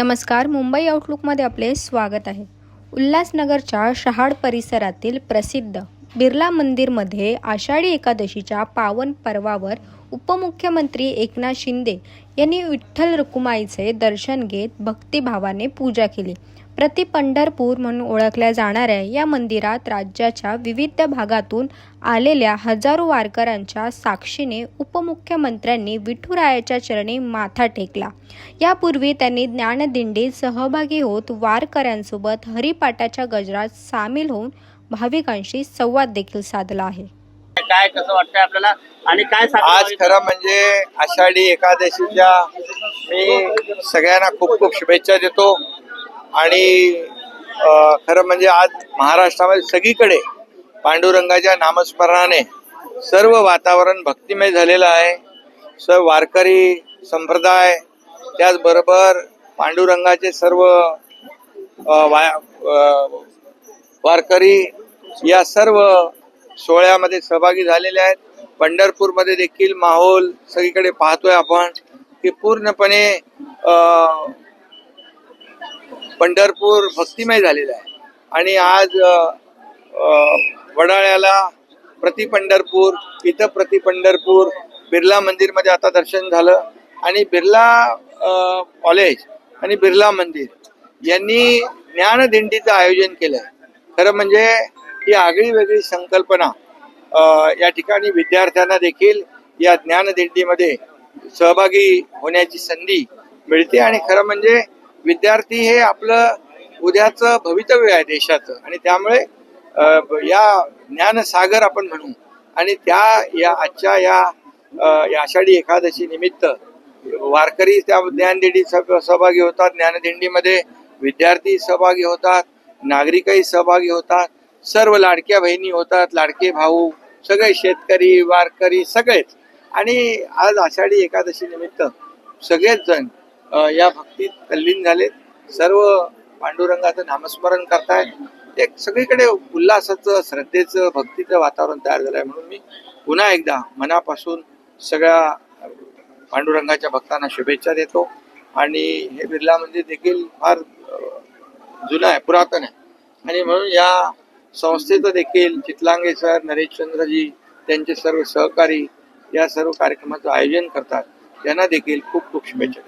नमस्कार मुंबई आउटलुकमध्ये आपले स्वागत आहे. उल्हासनगरच्या शहाड परिसरातील प्रसिद्ध बिर्ला मंदिरमध्ये आषाढी एकादशीच्या पावन पर्वावर उपमुख्यमंत्री एकनाथ शिंदे यांनी विठ्ठल रुक्माईचे दर्शन घेत भक्तिभावाने पूजा केली. प्रति पंढरपूर म्हणून ओळखल्या जाणाऱ्या या मंदिरात राज्याच्या विविध भागातून आलेल्या हजारो वारकऱ्यांच्या साक्षीने उपमुख्यमंत्र्यांनी विठुरायाच्या चरणी माथा टेकला. यापूर्वी त्यांनी ज्ञानदिंडीत सहभागी होत वारकऱ्यांसोबत हरिपाठाच्या गजरात सामील होऊन भाविकांशी संवाद देखील साधला आहे. काय कसं वाटतंय आपल्याला? आणि काय आज खरं म्हणजे आषाढी एकादशीच्या मी सगळ्यांना खूप खूप शुभेच्छा देतो. आणि खरं म्हणजे आज महाराष्ट्रामध्ये सगळीकडे पांडुरंगाच्या नामस्मरणाने सर्व वातावरण भक्तिमय झालेलं आहे. सर्व वारकरी संप्रदाय त्याचबरोबर पांडुरंगाचे सर्व वारकरी या सर्व सोहळ्यामध्ये सहभागी झालेले आहेत. पंढरपूरमध्ये देखील माहोल सगळीकडे पाहतोय आपण. की पूर्णपणे अं, पंढरपूर भक्तिमय झालेलं आहे. आणि आज वडाळ्याला प्रति पंढरपूर इथं प्रति पंढरपूर बिर्ला मंदिरमध्ये आता दर्शन झालं. आणि बिर्ला कॉलेज आणि बिर्ला मंदिर यांनी ज्ञानदिंडीचं आयोजन केलंय. खरं म्हणजे ही आगळी वेगळी संकल्पना या ठिकाणी विद्यार्थ्यांना देखील या ज्ञानदिंडीमध्ये सहभागी होण्याची संधी मिळते. आणि खरं म्हणजे विद्यार्थी हे आपलं उद्याचं भवितव्य आहे देशाचं. आणि त्यामुळे या ज्ञानसागर आपण म्हणू आणि त्या या आजच्या या या आषाढी एकादशी निमित्त वारकरी त्या ज्ञानदिंडी सहभागी होतात. ज्ञानदिंडीमध्ये विद्यार्थी सहभागी होतात नागरिकही सहभागी होतात. सर्व लाडक्या बहिणी होतात लाडके भाऊ सगळे शेतकरी वारकरी सगळेच. आणि आज आषाढी एकादशी निमित्त सगळेच जण या भक्तीत तल्लीन झालेत. सर्व पांडुरंगाचं नामस्मरण करतायत एक सगळीकडे उल्हासाचं श्रद्धेचं भक्तीचं वातावरण तयार झालंय म्हणून मी पुन्हा एकदा मनापासून सगळ्या पांडुरंगाच्या भक्तांना शुभेच्छा देतो. आणि हे बिर्ला मंदिर देखील फार जुनं आहे पुरातन आहे. आणि म्हणून या संस्थेचं देखील चितलांगे सर नरेशचंद्रजी त्यांचे सर्व सहकारी या सर्व कार्यक्रमाचं आयोजन करतात. त्यांना देखील खूप खूप शुभेच्छा